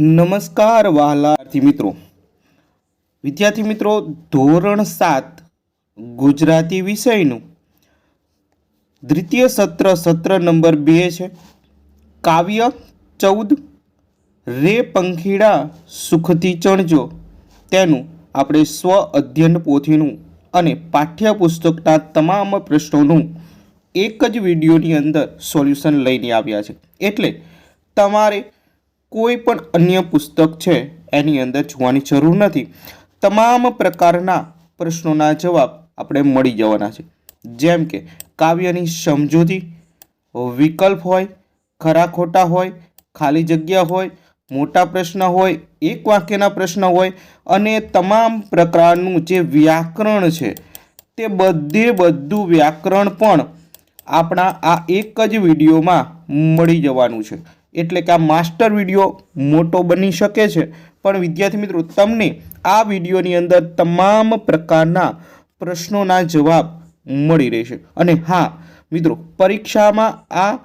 નમસ્કાર વહાલાથી મિત્રો. વિદ્યાર્થી મિત્રો, ધોરણ સાત, ગુજરાતી વિષયનું દ્વિતીય સત્ર સત્ર નંબર બે છે. કાવ્ય ચૌદ, રે પંખીડા સુખથી ચણજો. તેનું આપણે સ્વ અધ્યયન પોથીનું અને પાઠ્યપુસ્તકના તમામ પ્રશ્નોનું એક જ વિડીયોની અંદર સોલ્યુશન લઈને આવ્યા છે. એટલે તમારે કોઈ પણ અન્ય પુસ્તક છે એની અંદર જોવાની જરૂર નથી. તમામ પ્રકારના પ્રશ્નોના જવાબ આપણે મળી જવાના છે. જેમ કે, કાવ્યની સમજૂતી, વિકલ્પ હોય, ખરા ખોટા હોય, ખાલી જગ્યા હોય, મોટા પ્રશ્ન હોય, એક વાક્યના પ્રશ્ન હોય, અને તમામ પ્રકારનું જે વ્યાકરણ છે, તે બધે બધું વ્યાકરણ પણ આપણા આ એક જ વિડીયોમાં મળી જવાનું છે. એટલે કે આ માસ્ટર વીડિયો મોટો બની શકે છે. પણ વિદ્યાર્થી મિત્રો, તમને આ વિડીયોની અંદર તમામ પ્રકારના પ્રશ્નોના જવાબ મળી રહેશે. અને હા, મિત્રો, પરીક્ષામાં આ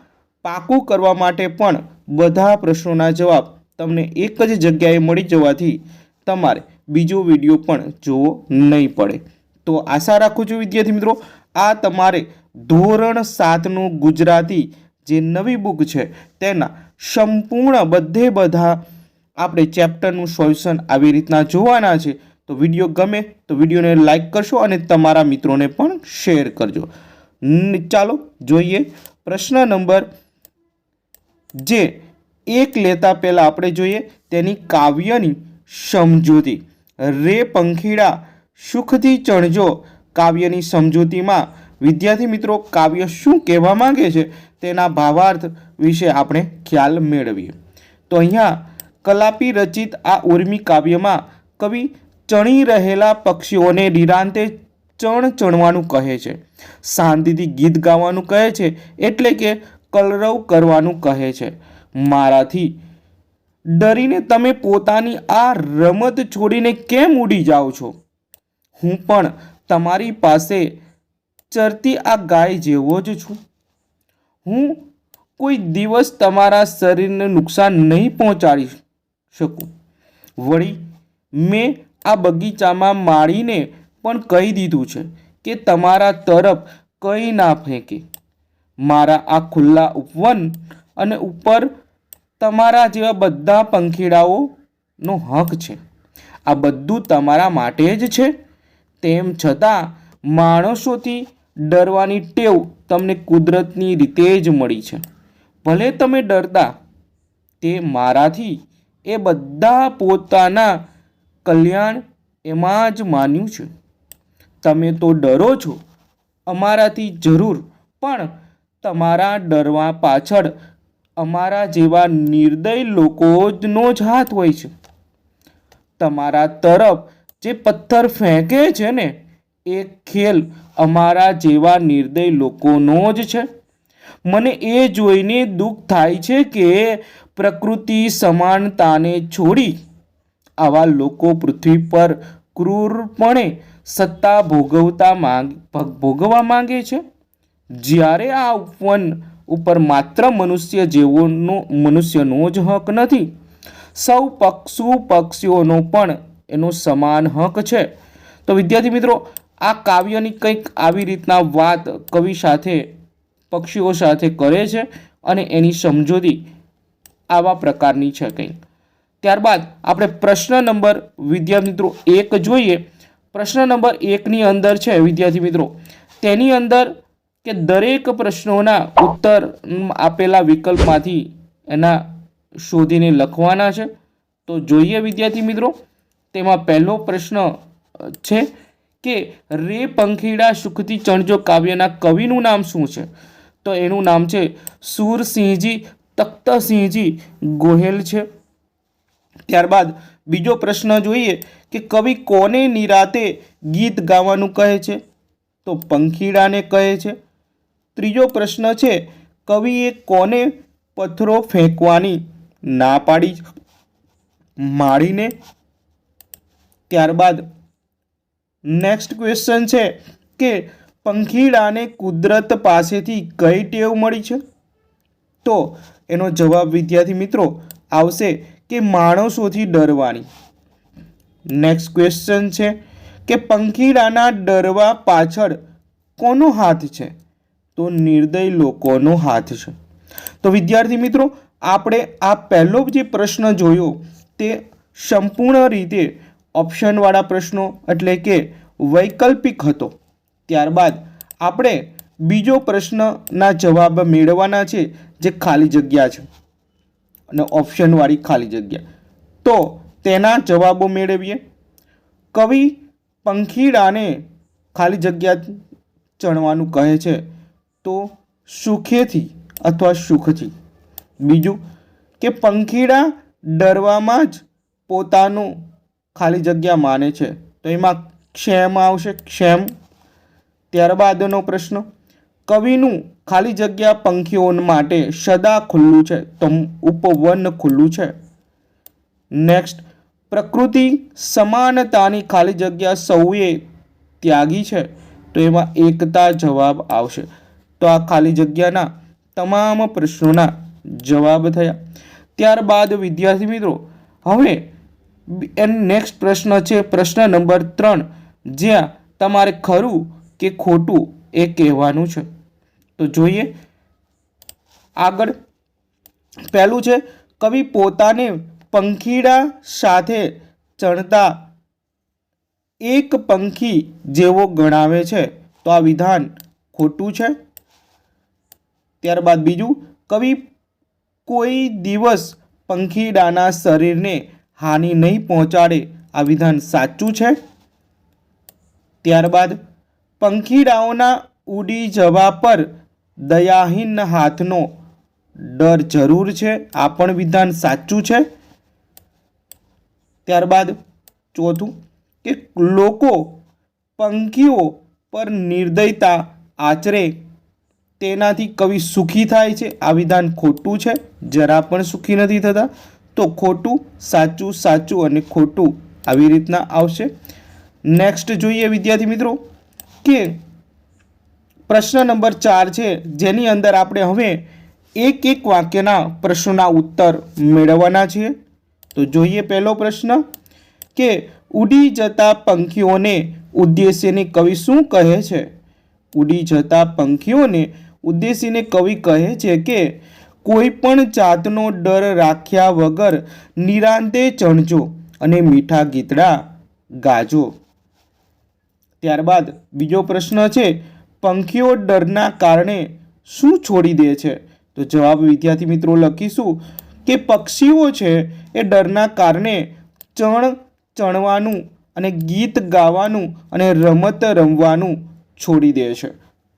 પાકું કરવા માટે પણ બધા પ્રશ્નોના જવાબ તમને એક જ જગ્યાએ મળી જવાથી તમારે બીજો વીડિયો પણ જોવો નહીં પડે. તો આશા રાખું છું વિદ્યાર્થી મિત્રો, આ તમારે ધોરણ સાતનું ગુજરાતી જે નવી બુક છે, તેના સંપૂર્ણ બધે બધા આપણે ચેપ્ટરનું સોલ્યુશન આવી રીતના જોવાના છે. તો વીડિયો ગમે તો વિડીયોને લાઇક કરશો અને તમારા મિત્રોને પણ શેર કરજો. ચાલો જોઈએ પ્રશ્ન નંબર જે એક લેતા પહેલાં આપણે જોઈએ તેની કાવ્યની સમજૂતી. રે પંખીડા સુખથી ચણજો. કાવ્યની સમજૂતીમાં વિદ્યાર્થી મિત્રો કાવ્ય શું કહેવા માંગે છે? તેના ભાવાર્થ વિશે આપણે ખ્યાલ મેળવીએ. તો અહીંયા કલાપી રચિત આ ઉર્મી કાવ્યમાં કવિ ચણી રહેલા પક્ષીઓને નિરાંતે ચણ ચણવાનું કહે છે. શાંતિથી ગીત ગાવાનું કહે છે એટલે કે કલરવ કરવાનું કહે છે. મારાથી ડરીને તમે પોતાની આ રમત છોડીને કેમ ઉડી જાઓ છો? હું પણ તમારી પાસે ચરતી આ ગાય જેવો જ છું. હું કોઈ દિવસ તમારા શરીરને નુકસાન નહીં પહોંચાડી શકું. વળી, મેં આ બગીચામાં માળીને પણ કહી દીધું છે કે તમારા તરફ કંઈ ના ફેંકે. મારા આ ખુલ્લા ઉપવન અને ઉપર તમારા જેવા બધા પંખીડાઓનો હક છે. આ બધું તમારા માટે જ છે. તેમ છતાં, માણસોથી ડરવાની ટેવ તમને કુદરતની રીતે જ મળી છે. ભલે તમે ડરતા, તે મારાથી એ બધા પોતાના કલ્યાણ એમાં જ માન્યું છે. તમે તો ડરો છો, અમારાથી જરૂર, પણ તમારા ડરવા પાછળ અમારા જેવા નિર્દય લોકોનો જ હાથ હોય છે. તમારા તરફ જે પથ્થર ફેંકે છે ને એ ખેલ અમારા જેવા નિર્દય લોકોનો જ છે. મને એ જોઈને દુઃખ થાય છે કે પ્રકૃતિ સમાનતાને છોડી આવા લોકો પૃથ્વી પર ક્રૂરપણે સત્તા ભોગવતા માંગ ભોગવવા માંગે છે. જ્યારે આ ઉપવન ઉપર માત્ર મનુષ્ય જેવોનો, મનુષ્યનો જ હક નથી, સૌ પક્ષુ પક્ષીઓનો પણ એનો સમાન હક છે. તો વિદ્યાર્થી મિત્રો આ કાવ્યની કંઈક આવી રીતના વાત કવિ સાથે, પક્ષીઓ સાથે કરે છે અને એની સમજૂતી આવા પ્રકારની છે કંઈક. ત્યારબાદ આપણે પ્રશ્ન નંબર, વિદ્યાર્થી મિત્રો એક જોઈએ. પ્રશ્ન નંબર એકની અંદર છે, વિદ્યાર્થી મિત્રો. તેની અંદર કે દરેક પ્રશ્નોના ઉત્તર આપેલા વિકલ્પમાંથી એના શોધીને લખવાના છે. તો જોઈએ વિદ્યાર્થી મિત્રો, તેમાં પહેલો પ્રશ્ન છે કે રે પંખીડા સુખથી ચણજો કાવ્યના કવિનું નામ શું છે? તો એનું નામ છે સુરસિંહજી તખ્તસિંહજી ગોહેલ છે. ત્યારબાદ બીજો પ્રશ્ન જોઈએ કે કવિ કોને નિરાતે ગીત ગાવાનું કહે છે? તો પંખીડાને કહે છે. ત્રીજો પ્રશ્ન છે, કવિએ કોને પથ્થરો ફેંકવાની ના પાડી માળીને. ત્યારબાદ નેક્સ્ટ ક્વેશ્ચન છે કે પંખીડાને કુદરત પાસેથી કઈ ટેવ મળી છે? તો એનો જવાબ વિદ્યાર્થી મિત્રો આવશે કે માણસોથી ડરવાની. નેક્સ્ટ ક્વેશ્ચન છે કે પંખીડાના ડરવા પાછળ કોનો હાથ છે? તો નિર્દય લોકોનો હાથ છે. તો વિદ્યાર્થી મિત્રો, આપણે આ પહેલો જે પ્રશ્ન જોયો તે સંપૂર્ણ રીતે ઓપ્શનવાળા પ્રશ્નો એટલે કે વૈકલ્પિક હતો. ત્યારબાદ આપણે બીજો પ્રશ્નના જવાબ મેળવવાના છે જે ખાલી જગ્યા છે અને ઓપ્શનવાળી ખાલી જગ્યા. તો તેના જવાબો મેળવીએ. કવિ પંખીડાને ખાલી જગ્યા ચણવાનું કહે છે તો સુખેથી અથવા સુખથી? બીજું કે પંખીડા ડરવામાં જ પોતાનું ખાલી જગ્યા માને છે. તો એમાં ક્ષેમ આવશે? ક્ષેમ? ત્યારબાદનો પ્રશ્ન. કવિનું ખાલી જગ્યા પંખીઓ માટે સદા ખુલ્લું છે. તો ઉપવન ખુલ્લું છે. નેક્સ્ટ. પ્રકૃતિ સમાનતાની ખાલી જગ્યા સૌએ ત્યાગી છે. તો એમાં એકતા જવાબ આવશે. તો આ ખાલી જગ્યાના તમામ પ્રશ્નોના જવાબ થયા. ત્યારબાદ વિદ્યાર્થી મિત્રો, હવે નેક્સ્ટ પ્રશ્ન છે, પ્રશ્ન નંબર ત્રણ. જ્યાં તમારે ખરું કે ખોટું એ કહેવાનું છે. તો જોઈએ. આગળ. પહેલું છે, કવિ પોતાને પંખીડા સાથે ચણતા એક પંખી જેવો ગણાવે છે. તો આ વિધાન ખોટું છે. ત્યારબાદ બીજું, કવિ કોઈ દિવસ પંખીડાના શરીરને હાનિ નહીં પહોંચાડે આ વિધાન સાચું છે? ત્યારબાદ પંખીડાઓના ઉડી જવા પર દયાહીન હાથનો ડર જરૂર છે. આ પણ વિધાન સાચું છે. ત્યારબાદ ચોથું કે લોકો પંખીઓ પર નિર્દયતા આચરે તેનાથી કવિ સુખી થાય છે. આ વિધાન ખોટું છે. જરા પણ સુખી નથી થતા. તો ખોટું, સાચું સાચું અને ખોટું આવી રીતના આવશે. નેક્સ્ટ જોઈએ વિદ્યાર્થી મિત્રો કે પ્રશ્ન નંબર ચાર છે, જેની અંદર આપણે હવે એક એક વાક્યના પ્રશ્નોના ઉત્તર મેળવવાના છીએ. તો જોઈએ પહેલો પ્રશ્ન કે ઉડી જતા પંખીઓને ઉદ્દેશ્યની કવિ શું કહે છે? ઉડી જતા પંખીઓને ઉદ્દેશ્યને કવિ કહે છે કે કોઈ પણ જાતનો ડર રાખ્યા વગર નિરાંતે ચણજો અને મીઠા ગીતડા ગાજો. ત્યારબાદ બીજો પ્રશ્ન છે, પંખીઓ ડરના કારણે શું છોડી દે છે? તો જવાબ વિદ્યાર્થી મિત્રો લખીશું કે પક્ષીઓ છે એ ડરના કારણે ચણ ચણવાનું અને ગીત ગાવાનું અને રમત રમવાનું છોડી દે છે.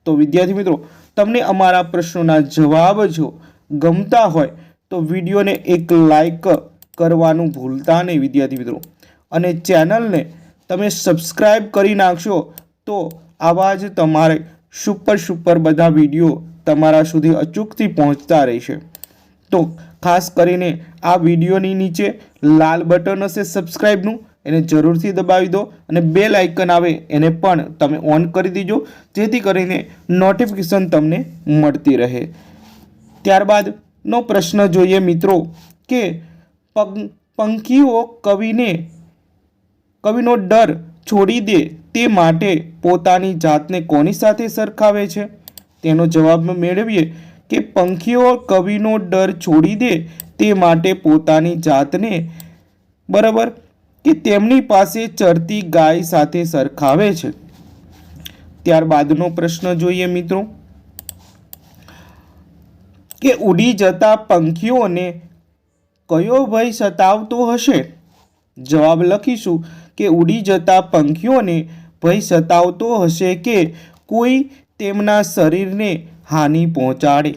તો વિદ્યાર્થી મિત્રો, તમને અમારા પ્રશ્નોના જવાબ જો ગમતા હોય તો વિડીયોને એક લાઇક કરવાનું ભૂલતા નહીં, વિદ્યાર્થી મિત્રો. અને ચેનલને તમે સબસ્ક્રાઈબ કરી નાખશો તો આવા જ તમારે સુપર સુપર બધા વીડિયો તમારા સુધી અચૂકથી પહોંચતા રહેશે. તો ખાસ કરીને આ વિડીયોની નીચે લાલ બટન હશે સબસ્ક્રાઈબનું એને જરૂરથી દબાવી દો અને બે લાઇકન આવે એને પણ તમે ઓન કરી દીજો, જેથી કરીને નોટિફિકેશન તમને મળતી રહે. ત્યારબાદનો પ્રશ્ન જોઈએ મિત્રો કે પંખ પંખીઓ કવિને, કવિનો ડર છોડી દે તે માટે પોતાની જાતને કોની સાથે સરખાવે છે? તેનો જવાબ મેળવીએ કે પંખીઓ કવિનો ડર છોડી દે તે માટે પોતાની જાતને, બરાબર, કે તેમની પાસે ચરતી ગાય સાથે સરખાવે છે. ત્યારબાદનો પ્રશ્ન જોઈએ મિત્રો. કે ઉડી જતા પંખીઓને કયો ભય સતાવતો હશે? જવાબ લખીશું કે ઉડી જતા પંખીઓને ભય સતાવતો હશે કે કોઈ તેમના શરીરને હાનિ પહોંચાડે?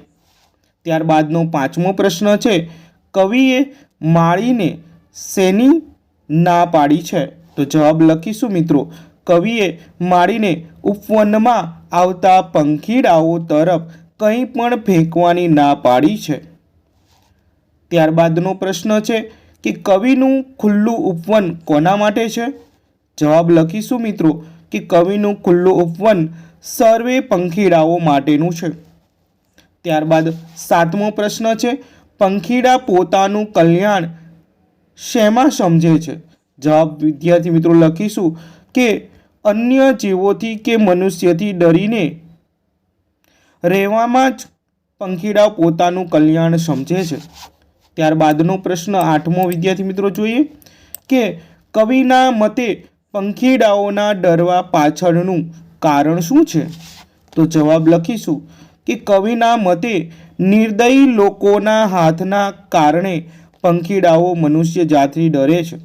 ત્યારબાદનો પાંચમો પ્રશ્ન છે, કવિએ માળીને શેની ના પાડી છે? તો જવાબ લખીશું મિત્રો, કવિએ માળીને ઉપવનમાં આવતા પંખીડાઓ તરફ કંઈ પણ ફેંકવાની ના પાડી છે. ત્યારબાદનો પ્રશ્ન છે કે કવિનું ખુલ્લું ઉપવન કોના માટે છે? જવાબ લખીશું મિત્રો કે કવિનું ખુલ્લું ઉપવન સર્વે પંખીડાઓ માટેનું છે. ત્યારબાદ સાતમો પ્રશ્ન છે, પંખીડા પોતાનું કલ્યાણ શેમાં સમજે છે? જવાબ વિદ્યાર્થી મિત્રો લખીશું કે અન્ય જીવોથી કે મનુષ્યથી ડરીને રહેવામાં જ પંખીડાઓ પોતાનું કલ્યાણ સમજે છે. ત્યારબાદનો પ્રશ્ન આઠમો વિદ્યાર્થી મિત્રો જોઈએ કે કવિના મતે પંખીડાઓના ડરવા પાછળનું કારણ શું છે? તો જવાબ લખીશું કે કવિના મતે નિર્દયી લોકોના હાથના કારણે પંખીડાઓ મનુષ્ય જાતથી ડરે છે.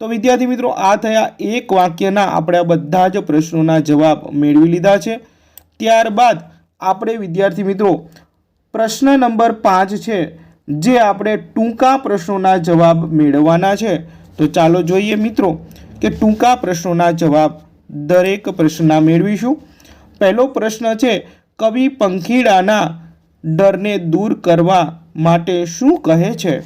તો વિદ્યાર્થી મિત્રો, આ થયા એક વાક્યના આપણે બધા જ પ્રશ્નોના જવાબ મેળવી લીધા છે. ત્યારબાદ આપણે વિદ્યાર્થી મિત્રો, પ્રશ્ન નંબર પાંચ છે, જે આપણે ટૂંકા પ્રશ્નોના જવાબ મેળવવાના છે. તો ચાલો જોઈએ મિત્રો કે ટૂંકા પ્રશ્નોના જવાબ દરેક પ્રશ્નના મેળવીશું. પહેલો પ્રશ્ન છે, કવિ પંખીડાના ડરને દૂર કરવા માટે શું કહે છે?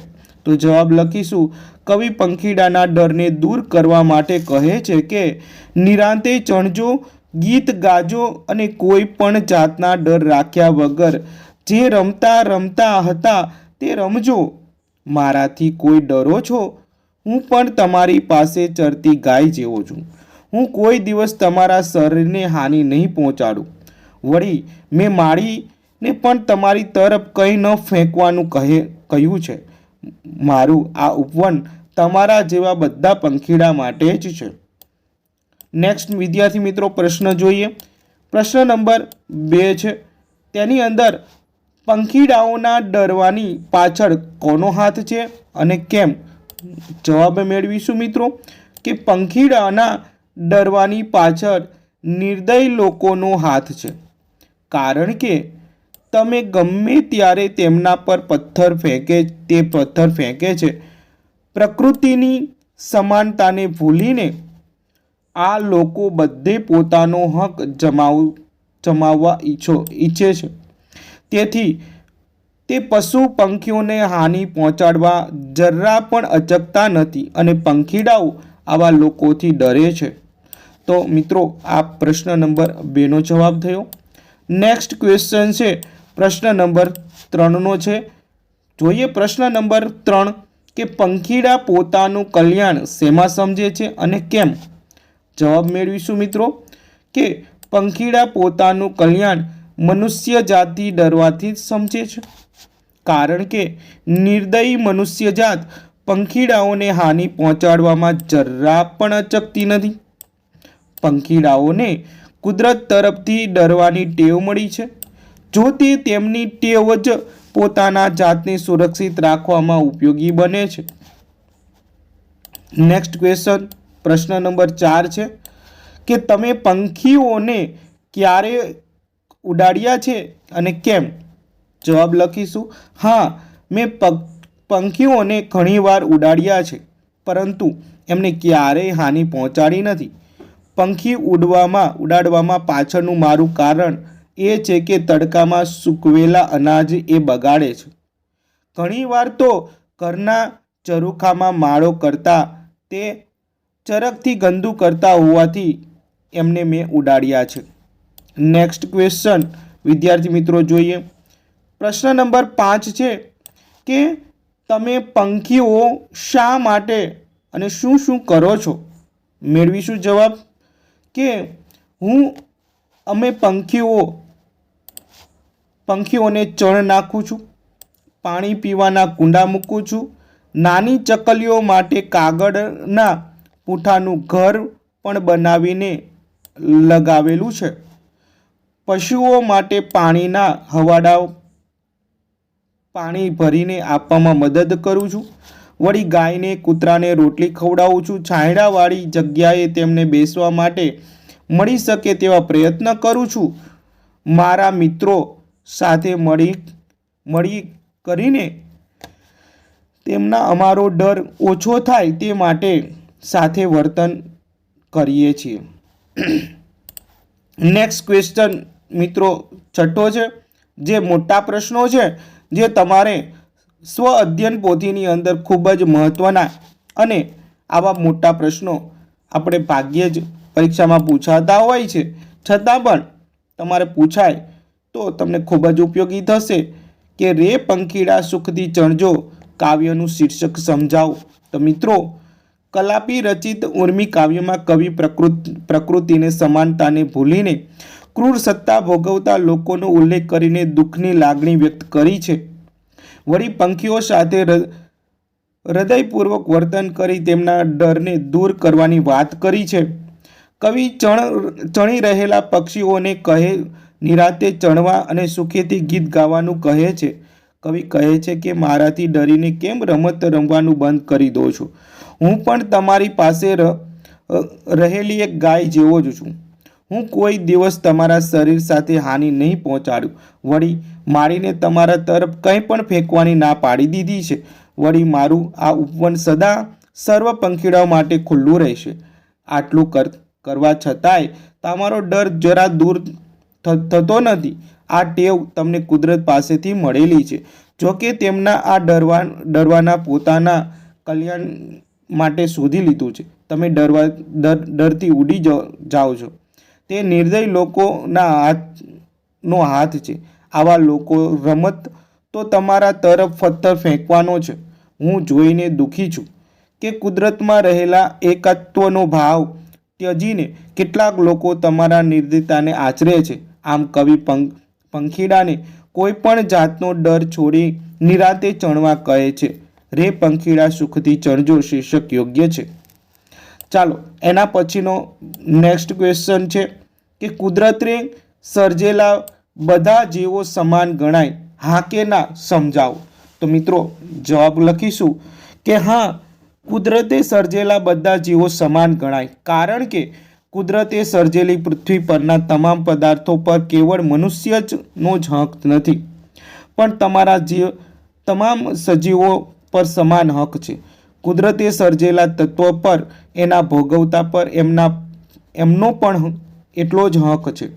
તો જવાબ લખીશું, કવિ પંખીડાના ડરને દૂર કરવા માટે કહે છે કે, નિરાંતે ચણજો ગીત ગાજો અને કોઈ પણ જાતના ડર રાખ્યા વગર જે રમતા રમતા હતા તે રમજો. મારાથી કોઈ ડરો છો? હું પણ તમારી પાસે ચરતી ગાય જેવો છું. હું કોઈ દિવસ તમારા શરીરને હાનિ નહીં પહોંચાડું. વળી, મેં માળીને પણ તમારી તરફ કંઈ ન ફેંકવાનું કહે, કહ્યું છે. મારું આ ઉપવન તમારા જેવા બધા પંખીડા માટે જ છે. નેક્સ્ટ વિદ્યાર્થી મિત્રો પ્રશ્ન જોઈએ. પ્રશ્ન નંબર બે છે. તેની અંદર પંખીડાઓના ડરવાની પાછળ કોનો હાથ છે અને કેમ? જવાબ મેળવીશું મિત્રો કે પંખીડાના ડરવાની પાછળ નિર્દય લોકોનો હાથ છે. કારણ કે તમે ગમે ત્યારે તેમના પર પથ્થર ફેંકે તે પથ્થર ફેંકે છે. પ્રકૃતિની સમાનતાને ભૂલીને આ લોકો બધે પોતાનો હક જમાવ, જમાવવા ઈચ્છો, ઈચ્છે છે. તેથી તે પશુ પંખીઓને હાનિ પહોંચાડવા જરા પણ અચકતા નથી અને પંખીડાઓ આવા લોકોથી ડરે છે. તો મિત્રો, આ પ્રશ્ન નંબર બેનો જવાબ થયો. નેક્સ્ટ ક્વેશ્ચન છે, પ્રશ્ન નંબર ત્રણનો છે. જોઈએ પ્રશ્ન નંબર ત્રણ કે પંખીડા પોતાનું કલ્યાણ શેમાં સમજે છે અને કેમ? જવાબ મેળવીશું મિત્રો કે પંખીડા પોતાનું કલ્યાણ મનુષ્ય જાતિ ડરવાથી જ સમજે છે. કારણ કે નિર્દયી મનુષ્ય જાત પંખીડાઓને હાનિ પહોંચાડવામાં જરા પણ અચકતી નથી. પંખીડાઓને કુદરત તરફથી ડરવાની ટેવ મળી છે. જો તે તેમની ટેવ જ પોતાના જાતને સુરક્ષિત રાખવામાં ઉપયોગી બને છે. નેક્સ્ટ ક્વેશ્ચન પ્રશ્ન નંબર ચાર છે કે તમે પંખીઓને ક્યારે ઉડાડ્યા છે અને કેમ? જવાબ લખીશું. હા, મેં પંખીઓને ઘણીવાર ઉડાડ્યા છે, પરંતુ એમને ક્યારેય હાનિ પહોંચાડી નથી. પંખી ઉડવામાં, ઉડાડવામાં પાછળનું મારું કારણ એ છે કે તડકામાં સૂકવેલા અનાજ એ બગાડે છે. ઘણીવાર તો ઘરના ચરુખામાં માળો કરતા તે ચરકથી ગંદુ કરતા હોવાથી એમને મેં ઉડાડ્યા છે. નેક્સ્ટ ક્વેશ્ચન વિદ્યાર્થી મિત્રો, જોઈએ. પ્રશ્ન નંબર પાંચ છે કે તમે પંખીઓ શા માટે અને શું શું કરો છો? મેળવીશું જવાબ કે હું, અમે પંખીઓ, પંખીઓને ચણ નાખું છું, પાણી પીવાના કુંડા મૂકું છું, નાની ચકલીઓ માટે કાગળના પૂંઠાનું ઘર પણ બનાવીને લગાવેલું છે. પશુઓ માટે પાણીના હવાડાઓ પાણી ભરીને આપવામાં મદદ કરું છું. વળી ગાયને, કૂતરાને રોટલી ખવડાવું છું. છાંયડાવાળી જગ્યાએ તેમને બેસવા માટે મળી શકે તેવા પ્રયત્ન કરું છું. મારા મિત્રો સાથે મળી મળી કરીને તેમના અમારો ડર ઓછો થાય તે માટે સાથે વર્તન કરીએ છીએ. નેક્સ્ટ ક્વેશ્ચન મિત્રો, છઠ્ઠો છે, જે મોટા પ્રશ્નો છે, જે તમારે સ્વ અધ્યયન પોથીની અંદર ખૂબ જ મહત્ત્વના અને આવા મોટા પ્રશ્નો આપણે ભાગ્યે જ પરીક્ષામાં પૂછાતા હોય છે. છતાં પણ તમારે પૂછાય તો તમને ખૂબ જ ઉપયોગી થશે કે રે પંખીડા સુખથી ચણજો કાવ્યનું શીર્ષક સમજાવો. તો મિત્રો કલાપી રચિત ઉર્મી કાવ્યમાં કવિ પ્રકૃત, પ્રકૃતિને સમાનતાને ભૂલીને ક્રૂર સત્તા ભોગવતા લોકોનો ઉલ્લેખ કરીને દુઃખની લાગણી વ્યક્ત કરી છે. વળી પંખીઓ સાથે હૃદયપૂર્વક વર્તન કરી તેમના ડરને દૂર કરવાની વાત કરી છે. કવિ ચણ, ચણી રહેલા પક્ષીઓને કહે, નિરાતે ચણવા અને સુખેથી ગીત ગાવાનું કહે છે. કવિ કહે છે કે, મારાથી ડરીને કેમ રમત રમવાનું બંધ કરી દો છો? હું પણ તમારી પાસે રહેલી એક ગાય જેવો જ છું. હું કોઈ દિવસ તમારા શરીર સાથે હાનિ નહીં પહોંચાડું. વળી, મારીને તમારા તરફ કંઈ પણ ફેંકવાની ના પાડી દીધી છે. વળી, મારું આ ઉપવન સદા સર્વ પંખીડાઓ માટે ખુલ્લું રહેશે. આટલું કર, કરવા છતાંય તમારો ડર જરા દૂર થતો નથી. આ ટેવ તમને કુદરત પાસેથી મળેલી છે. જોકે તેમના આ ડરવા ડરવાના પોતાના કલ્યાણ માટે શોધી લીધું છે. તમે ડરવા, ડર, ડરથી ઉડી જાઓ છો. તે નિર્દય લોકોના હાથનો હાથ છે. આવા લોકો રમત તો તમારા તરફ પથ્થર ફેંકવાનો છે. હું જોઈને દુઃખી છું કે કુદરતમાં રહેલા એકત્વનો ભાવ ત્યજીને કેટલાક લોકો તમારા નિર્દયતાને આચરે છે. આમ કવિ પંખ, પંખીડાને કોઈ પણ જાતનો ડર છોડી નિરાતે ચણવા કહે છે. રે પંખીડા સુખથી ચણજો શીર્ષક યોગ્ય છે. ચાલો, એના પછીનો નેક્સ્ટ ક્વેશ્ચન છે કે કુદરતે સર્જેલા બધા જીવો સમાન ગણાય, હા કે ના સમજાવો? તો મિત્રો, જવાબ લખીશું કે હા, કુદરતે સર્જેલા બધા જીવો સમાન ગણાય, કારણ કે કુદરતે સર્જેલી પૃથ્વી પરના તમામ પદાર્થો પર કેવળ મનુષ્ય જ નો જ હક નથી. પણ તમારા જીવ, તમામ સજીવો પર સમાન હક છે. કુદરતે સર્જેલા તત્વો પર એના ભોગવતા પર એમના, એમનો પણ એટલો જ હક છે.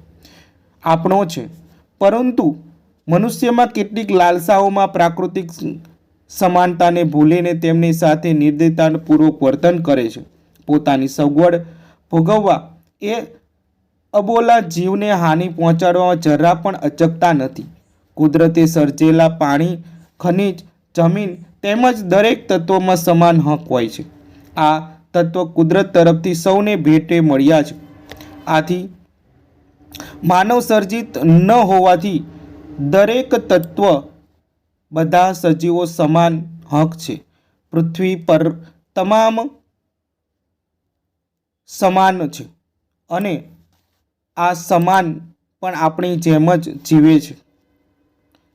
આપણો છે. પરંતુ મનુષ્યમાં કેટલીક લાલસાઓમાં પ્રાકૃતિક સમાનતાને ભૂલીને તેમની સાથે નિર્દયતાપૂર્વક વર્તન કરે છે. પોતાની સગવડ ભોગવવા એ અબોલા જીવને હાનિ પહોંચાડવામાં જરા પણ અચકતા નથી. કુદરતે સર્જેલા પાણી, ખનિજ, જમીન તેમજ દરેક તત્વોમાં સમાન હક હોય છે. આ તત્વ કુદરત તરફથી સૌને ભેટે મળ્યા છે. આથી માનવ સર્જિત ન હોવાથી દરેક તત્વ બધા સજીવો સમાન હક છે. પૃથ્વી પર તમામ સમાન છે અને આ સમાન પણ આપણી જેમ જ જીવે છે.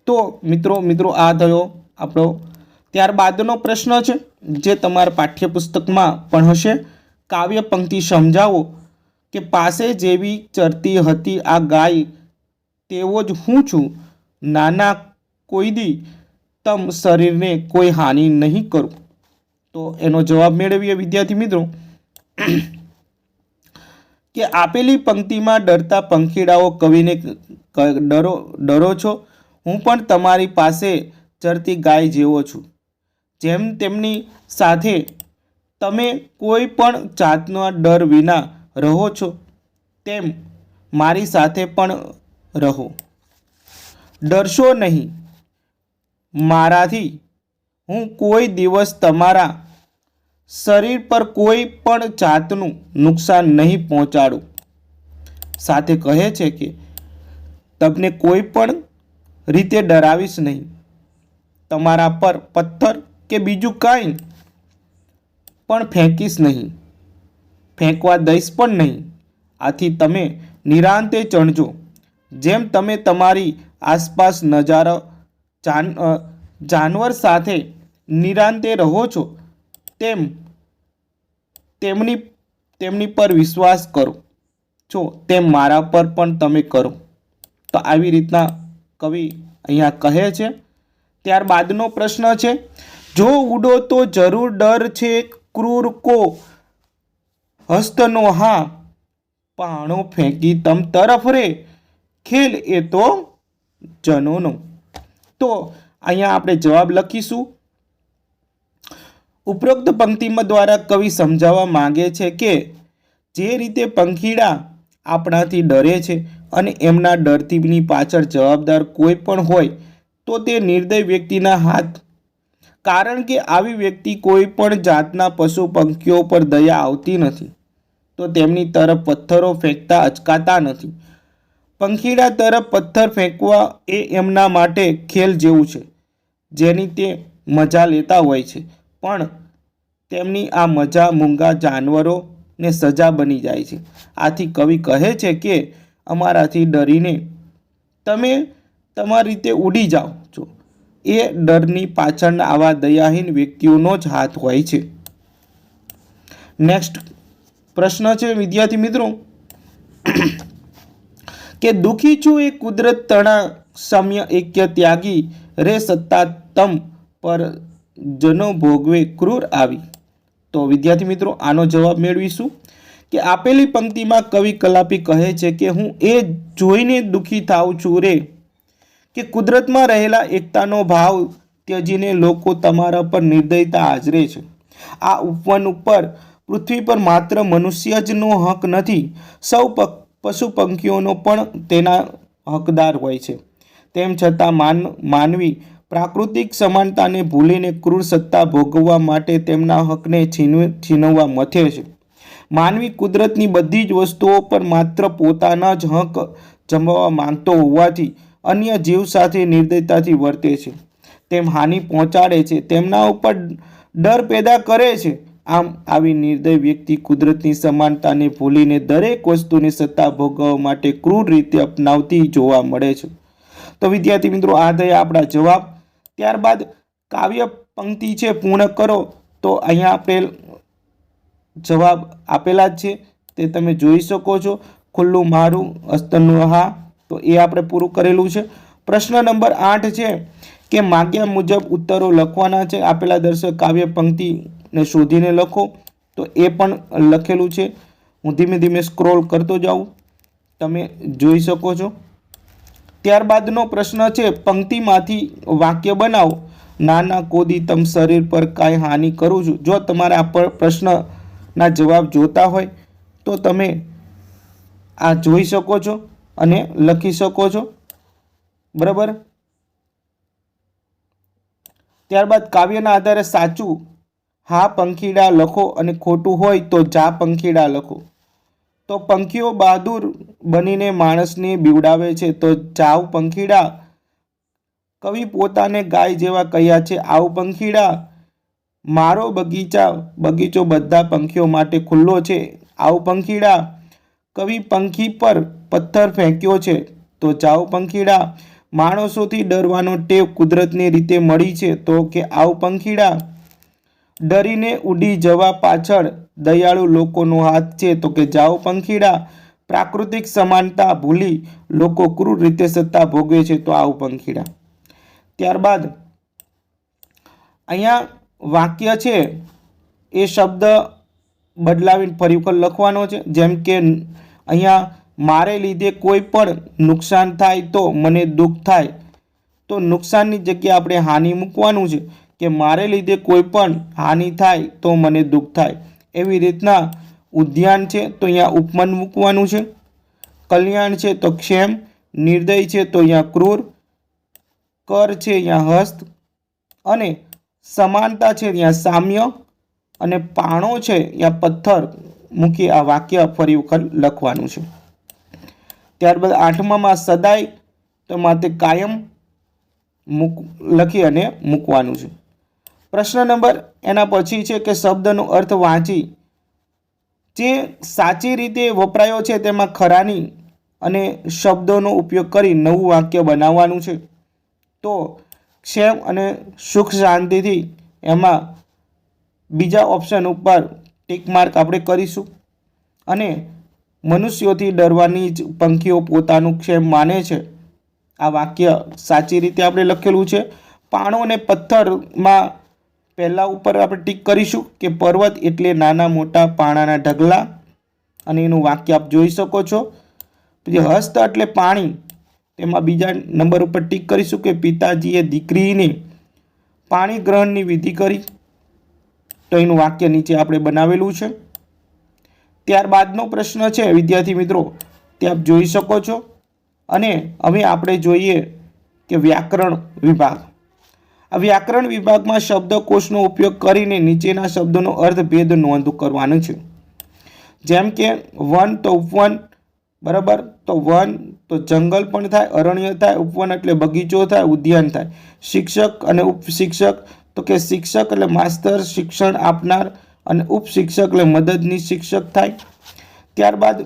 તો મિત્રો મિત્રો, આ થયો આપણો ત્યારબાદનો પ્રશ્ન છે, જે તમારા પાઠ્યપુસ્તકમાં પણ હશે. કાવ્ય પંક્તિ સમજાવો કે પાસે જેવી ચરતી હતી આ ગાય, તેવો જ હું છું. નાના કોઈ દી તમ શરીરને કોઈ હાનિ નહીં કરું. તો એનો જવાબ મેળવીએ વિદ્યાર્થી મિત્રો. કે આપેલી પંક્તિમાં ડરતા પંખીડાઓ કવિને ડરો ડરો છો? હું પણ તમારી પાસે ચરતી ગાય જેવો છું. જેમ તેમની સાથે તમે કોઈ પણ જાતનો ડર વિના રહો છો, તેમ મારી સાથે પણ રહો. ડરશો નહીં. મારાથી હું કોઈ દિવસ તમારા શરીર પર કોઈ પણ જાતનું નુકસાન નહીં પહોંચાડું. સાથે કહે છે કે, તમને કોઈ પણ રીતે ડરાવીશ નહીં. તમારા પર પથ્થર કે બીજું કાંઈ પણ ફેંકીશ નહીં. ફેંકવા દઈશ પણ નહીં. આથી તમે નિરાંતે ચણજો. જેમ તમે તમારી આસપાસ નજારો જાન જાનવર સાથે નિરાંતે રહો છો, તેમ તેમની તેમની પર વિશ્વાસ કરો. છો તેમ મારા પર પણ તમે કરો. તો આવી રીતના કવિ અહીંયા કહે છે. ત્યારબાદનો પ્રશ્ન છે જો ઉડો તો જરૂર ડર છે ક્રૂર કો. હસ્તનો હા, પાણો ફેંકી તમ તરફ રે. ખેલ એ તો જનોનો. તો અહીંયા આપણે જવાબ લખીશું. ઉપરોક્ત પંક્તિમાં દ્વારા કવિ સમજાવવા માંગે છે કે જે રીતે પંખીડા આપણાથી ડરે છે અને એમના ડરથીની પાછળ જવાબદાર કોઈ પણ હોય, તો તે નિર્દય વ્યક્તિના હાથ કારણ કે આવી વ્યક્તિ કોઈ પણ જાતના પશુ પંખીઓ પર દયા આવતી નથી, તો તેમની તરફ પથ્થરો ફેંકતા અચકાતા નથી. પંખીડા તરફ પથ્થર ફેંકવા એ એમના માટે ખેલ જેવું છે, જેની તે મજા લેતા હોય છે. પણ તેમની આ મજા મૂંગા જાનવરોને સજા બની જાય છે. આથી કવિ કહે છે કે, અમારાથી ડરીને તમે તમારી રીતે ઉડી જાઓ. એ ડરની પાછળના આવા દયાહીન વ્યક્તિઓનો જ હાથ હોય છે. નેક્સ્ટ પ્રશ્ન છે વિદ્યાર્થી મિત્રો, કે દુઃખી છું એ કુદરત તણા સામ્ય એક્ય ત્યાગી રે સત્તા તમ પર જનો ભોગવે ક્રૂર આવી. તો વિદ્યાર્થી મિત્રો, આનો જવાબ મેળવીશું કે આપેલી પંક્તિમાં કવિ કલાપી કહે છે કે હું એ જોઈને દુઃખી થાઉં છું રે કે કુદરતમાં રહેલા એકતાનો ભાવ ત્યજીને લોકો તમારા પર નિર્દયતા આચરે છે. આ ઉપવન ઉપર પૃથ્વી પર માત્ર મનુષ્ય જનો હક નથી, સૌ પશુ પંખીઓનો પણ તેના હકદાર હોય છે. તેમ છતાં માન, માનવી પ્રાકૃતિક સમાનતાને ભૂલીને ક્રૂર સત્તા ભોગવવા માટે તેમના હકને છીનવ, છીનવવા મથે છે. માનવી કુદરતની બધી જ વસ્તુઓ પર માત્ર પોતાના જ હક જમાવવા માંગતો હોવાથી અન્ય જીવ સાથે નિર્દયતાથી વર્તે છે. તેમ હાનિ પહોંચાડે છે. તેમના ઉપર ડર પેદા કરે છે. આમ આવી નિર્દય વ્યક્તિ કુદરતની સમાનતાને ભૂલીને દરેક વસ્તુની સત્તા ભોગવવા માટે ક્રૂર રીતે અપનાવતી જોવા મળે છે. તો વિદ્યાર્થી મિત્રો, આ થયા આપણા જવાબ. ત્યારબાદ કાવ્ય પંક્તિ છે, પૂર્ણ કરો. તો અહીંયા આપેલ જવાબ આપેલા જ છે. તે તમે જોઈ શકો છો. ખુલ્લું મારું અસ્તનું હા તો એ આપણે પૂરું કરેલું છે. પ્રશ્ન નંબર આઠ છે કે માગ્યા મુજબ ઉત્તરો લખવાના છે. આપેલા દર્શક કાવ્ય પંક્તિને શોધીને લખો. તો એ પણ લખેલું છે. હું ધીમે ધીમે સ્ક્રોલ કરતો જાઉં. તમે જોઈ શકો છો. ત્યારબાદનો પ્રશ્ન છે, પંક્તિમાંથી વાક્ય બનાવો. નાના કોદી તમ શરીર પર કાંઈ હાનિ કરું છું. જો તમારે આ પર- પ્રશ્નના જવાબ જોતા હોય, તો તમે આ જોઈ શકો છો. અને લખી શકો છો. બરાબર? ત્યારબાદ કાવ્યના આધારે સાચું હા પંખીડા લખો અને ખોટું હોય તો જા પંખીડા લખો. તો પંખીઓ બહાદુર બનીને માણસને બીવડાવે છે તો જાવ પંખીડા. કવિ પોતાને ગાય જેવા કહ્યા છે, આવ પંખીડા, મારો બગીચા, બગીચો બધા પંખીઓ માટે ખુલ્લો છે, આવ પંખીડા. કવિ પંખી પર પથ્થર ફેંક્યો છે. તો ચાવ પંખીડા, માણસોથી ડરવાનો ટેવ કુદરતની રીતે મળી છે. તો કે આવ પંખીડા? ડરીને ઉડી જવા પાછળ દયાળુ લોકોનો હાથ છે. તો કે જાઓ પંખીડા? પ્રાકૃતિક સમાનતા ભૂલી લોકો ક્રૂર રીતે સત્તા ભોગવે છે. તો આવ પંખીડા. ત્યારબાદ અહીંયા વાક્ય છે, એ શબ્દ બદલાવીને ફરી વખત લખવાનો છે. જેમ કે અહીંયા મારે લીધે કોઈ પણ નુકસાન થાય તો મને દુઃખ થાય. તો નુકસાનની જગ્યાએ આપણે હાનિ મૂકવાનું છે કે મારે લીધે કોઈ પણ હાનિ થાય તો મને દુઃખ થાય. એવી રીતના ઉદ્યાન છે તો અહીંયા ઉપમાન મૂકવાનું છે. કલ્યાણ છે તો ક્ષેમ, નિર્દય છે તો અહીંયા ક્રૂર, કર છે અહીંયા હસ્ત, અને સમાનતા છે ત્યાં સામ્ય, અને પાણો છે ત્યાં પથ્થર મૂકી આ વાક્ય ફરી વખત લખવાનું છે. ત્યારબાદ આઠમામાં સદાય તો માટે કાયમ મૂક, લખી અને મૂકવાનું છે. પ્રશ્ન નંબર એના પછી છે કે શબ્દનો અર્થ વાંચી, જે સાચી રીતે વપરાયો છે તેમાં ખરાની અને શબ્દોનો ઉપયોગ કરી નવું વાક્ય બનાવવાનું છે. તો ક્ષેમ અને સુખ શાંતિથી એમાં બીજા ઓપ્શન ઉપર ટીક માર્ક આપણે કરીશું. અને મનુષ્યોથી ડરવાની જ પંખીઓ પોતાનું ક્ષેમ માને છે. આ વાક્ય સાચી રીતે આપણે લખેલું છે. પાણો અને પથ્થરમાં પહેલાં ઉપર આપણે ટીક કરીશું કે પર્વત એટલે નાના મોટા પાણાના ઢગલા. અને એનું વાક્ય આપ જોઈ શકો છો. પછી હસ્ત એટલે પાણી. તેમાં બીજા નંબર ઉપર ટીક કરીશું કે પિતાજીએ દીકરીને પાણી ગ્રહણની વિધિ કરી. તો એનું વાક્ય નીચે આપણે બનાવેલું છે. ત્યારબાદનો પ્રશ્ન છે, વિદ્યાર્થી મિત્રો, તે આપ જોઈ શકો છો. અને હવે આપણે જોઈએ કે વ્યાકરણ વિભાગ. આ વ્યાકરણ વિભાગમાં શબ્દકોશનો ઉપયોગ કરીને નીચેના શબ્દોનો અર્થભેદ નોંધ કરવાનો છે. જેમ કે, વન તો ઉપવન, બરાબર? તો વન તો જંગલ પણ થાય, અરણ્ય થાય, ઉપવન એટલે બગીચો થાય, ઉદ્યાન થાય. શિક્ષક અને ઉપશિક્ષક, તો કે શિક્ષક એટલે માસ્તર શિક્ષણ આપનાર અને ઉપશિક્ષક એટલે મદદની શિક્ષક થાય. ત્યારબાદ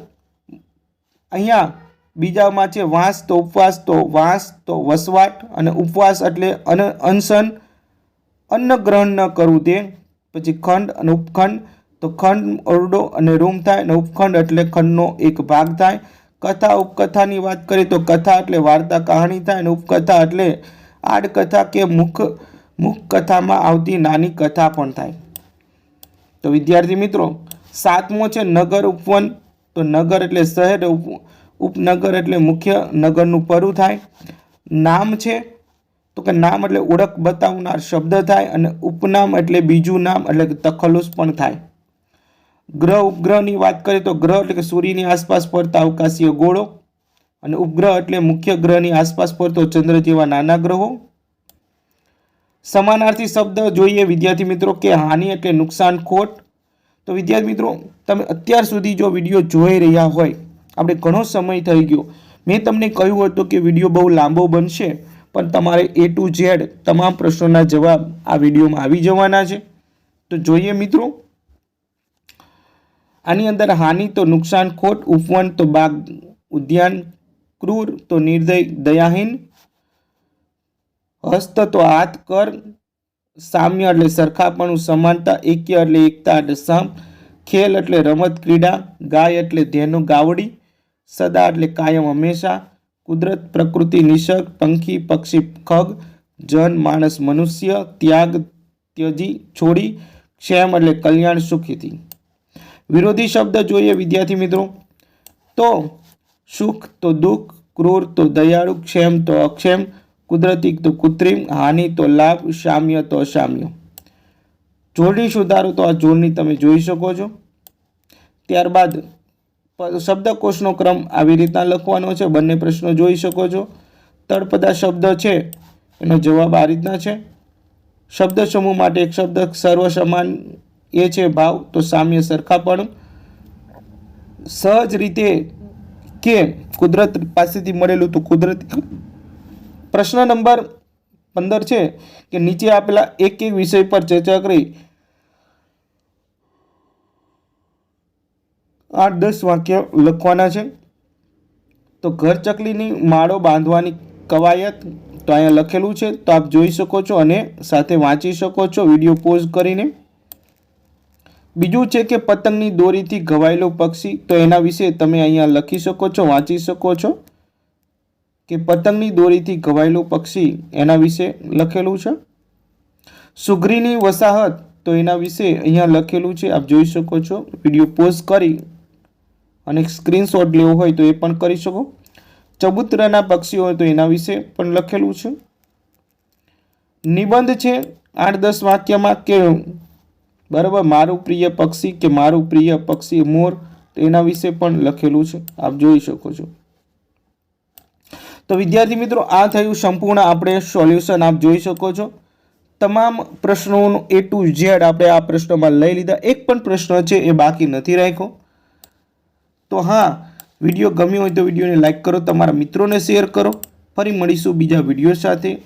અહીંયા બીજામાં છે વાંસ તો ઉપવાસ તો વાંસ તો વસવાટ અને ઉપવાસ એટલે અન, અનશન અન્ન ગ્રહણ ન કરવું તે. પછી ખંડ અને ઉપખંડ. તો ખંડ ઓરડો અને રૂમ થાય અને ઉપખંડ એટલે ખંડનો એક ભાગ થાય. કથા ઉપકથાની વાત કરીએ તો કથા એટલે વાર્તા કહાણી થાય અને ઉપકથા એટલે આડકથા કે મુખ મુખ કથામાં આવતી નાની કથા પણ થાય. તો વિદ્યાર્થી મિત્રો, સાતમો છે નગર ઉપવન. તો નગર એટલે શહેર, ઉપ- ઉપનગર એટલે મુખ્ય નગરનું પરું થાય. નામ છે, તો કે નામ એટલે ઓળખ બતાવનાર શબ્દ થાય અને ઉપનામ એટલે બીજું નામ એટલે કે તખલ્લુસ પણ થાય. ગ્રહ, ઉપગ્રહની વાત કરીએ તો ગ્રહ એટલે કે સૂર્યની આસપાસ ફરતા અવકાશીય ગોળો અને ઉપગ્રહ એટલે મુખ્ય ગ્રહની આસપાસ ફરતો ચંદ્ર જેવા નાના ગ્રહો. સમાનાર્થી શબ્દ જોઈએ વિદ્યાર્થી મિત્રો કે હાનિ એટલે નુકસાન ખોટ? તો વિદ્યાર્થી મિત્રો, તમે અત્યાર સુધી જો વીડિયો જોઈ રહ્યા હોય, આપણે ઘણો સમય થઈ ગયો. મેં તમને કહ્યું હતું કે વીડિયો બહુ લાંબો બનશે, પણ તમારે એ ટુ ઝેડ તમામ પ્રશ્નોના જવાબ આ વિડીયોમાં આવી જવાના છે. તો જોઈએ મિત્રો, આની અંદર હાનિ તો નુકસાન ખોટ, ઉપવન તો બાગ ઉદ્યાન, ક્રૂર તો નિર્દય દયાહીન હસ્ત તો હાથ કર, સામ્ય એટલે સરખાપણું, સમાનતા એક્ય એટલે એકતા એટલે સમ, ખેલ એટલે રમત ક્રીડા, ગાય એટલે ધેનું ગાવડી, સદા એટલે કાયમ હંમેશા, કુદરત, પ્રકૃતિ નિસર્ગ પંખી, પક્ષી, ખગ, જન, માણસ, મનુષ્ય, ત્યાગ, ત્યજી, છોડી, ક્ષેમ એટલે કલ્યાણ, સુખીથી. વિરોધી શબ્દ જોઈએ વિદ્યાર્થી મિત્રો. તો સુખ તો દુઃખ, ક્રૂર તો દયાળુ, ક્ષેમ તો અક્ષેમ કુદરતી તો કૃત્રિમ, હાનિ તો લાભ, સામ્ય તો અસામ્ય જોડણી સુધારો તો આ જોડણી તમે જોઈ શકો છો. ત્યારબાદ શબ્દકોષનો ક્રમ આવી રીતના લખવાનો છે. બંને પ્રશ્નો જોઈ શકો છો. તળપદા શબ્દ છે. એનો જવાબ આ રીતના છે. શબ્દ સમૂહ માટે એક શબ્દ સર્વ સમાન એ છે ભાવ, તો સામ્ય સરખાપણું સહજ રીતે કે કુદરત પાસેથી મળેલું તો કુદરતી પ્રશ્ન નંબર પંદર છે કે નીચે આપેલા એક એક વિષય પર ચર્ચા કરી. આઠ દસ વાક્ય લખવાના છે. તો ઘર ચકલીની માળો બાંધવાની કવાયત તો અહીંયા લખેલું છે. તો આપ જોઈ શકો છો અને સાથે વાંચી શકો છો. વીડિયો પોઝ કરીને. બીજું છે કે પતંગની દોરીથી ઘવાયેલો પક્ષી તો એના વિશે તમે અહીંયા લખી શકો છો, વાંચી શકો છો. કે પતંગની દોરીથી ઘવાયેલું પક્ષી એના વિશે લખેલું છે? સુગ્રીની વસાહત તો એના વિશે અહીંયા લખેલું છે, આપ જોઈ શકો છો. વીડિયો પોઝ કરી અને સ્ક્રીનશોટ લેવો હોય તો એ પણ કરી શકો. ચબૂતરાના પક્ષીઓ હોય તો એના વિશે પણ લખેલું છે. નિબંધ છે, આઠ દસ વાક્યમાં કે બરાબર? મારું પ્રિય પક્ષી કે મારું પ્રિય પક્ષી મોર એના વિશે પણ લખેલું છે. આપ જોઈ શકો છો. તો વિદ્યાર્થી મિત્રો, આ થયું સંપૂર્ણ આપણે સોલ્યુશન આપ જોઈ શકો છો. તમામ પ્રશ્નોનું એ ટુ ઝેડ આપણે આ પ્રશ્નમાં લઈ લીધા. એક પણ પ્રશ્ન છે એ બાકી નથી રાખ્યો. તો હા, વીડિયો ગમ્યો હોય તો વિડીયોને લાઇક કરો, તમારા મિત્રોને શેર કરો. ફરી મળીશું બીજા વીડિયો સાથે.